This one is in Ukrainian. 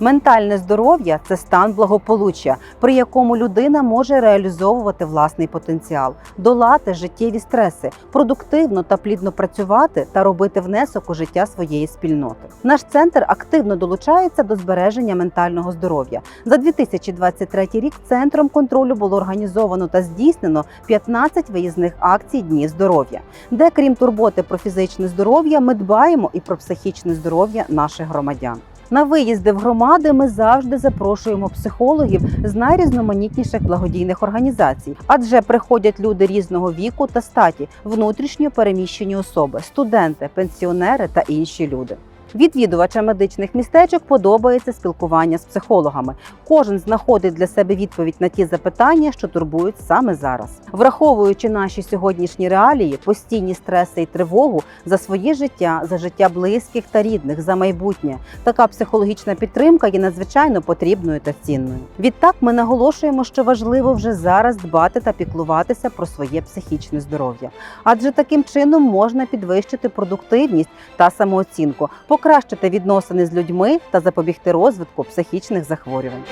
Ментальне здоров'я це стан благополуччя, при якому людина може реалізовувати власний потенціал, долати життєві стреси, продуктивно та плідно працювати та робити внесок у життя своєї спільноти. Наш центр активно долучається до збереження ментального здоров'я. За 2023 рік центром контролю було організовано та здійснено 15 виїзних акцій Дні здоров'я, де крім турботи про фізичне здоров'я, ми дбаємо і про психічне здоров'я наших громадян. На виїзди в громади ми завжди запрошуємо психологів з найрізноманітніших благодійних організацій, адже приходять люди різного віку та статі, внутрішньо переміщені особи, студенти, пенсіонери та інші люди. Відвідувачам медичних містечок подобається спілкування з психологами. Кожен знаходить для себе відповідь на ті запитання, що турбують саме зараз. Враховуючи наші сьогоднішні реалії, постійні стреси і тривогу за своє життя, за життя близьких та рідних, за майбутнє, така психологічна підтримка є надзвичайно потрібною та цінною. Відтак ми наголошуємо, що важливо вже зараз дбати та піклуватися про своє психічне здоров'я, адже таким чином можна підвищити продуктивність та самооцінку, покращити відносини з людьми та запобігти розвитку психічних захворювань.